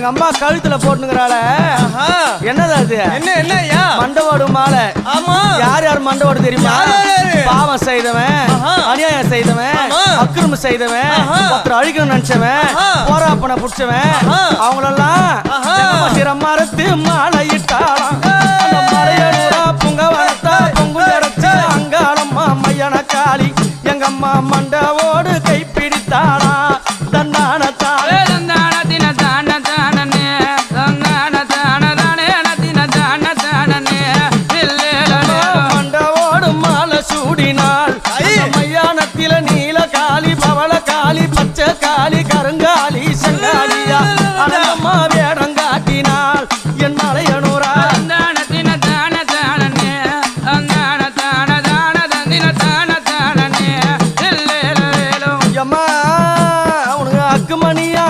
எங்க அம்மா கழுத்துல போட்டுங்கிறாள. என்னது அது என்ன என்ன ஐயா மண்டவோடு மாலை ஆமா யார் யார் மண்டவோடு தெரியுமா? பாவம் செய்தவன். அநியாயம் செய்தவன். அக்கிரமம் செய்தவன். ஒருத்தர் அழிக்கணும்னு நினைச்சவன். போராப்பனை புடிச்சவன். அவங்களெல்லாம் ஆஹா. மரத்து மாலை இட்டாளாம் புங்க வரத்தா பொங்கு அங்காளம்மா மையன காளி எங்க அம்மா மண்ட பச்சை காலி கருங்காலி செங்காலியா அடங்கம்மா வேடங்காட்டினால் என் மலையனூரா? அக்குமணியா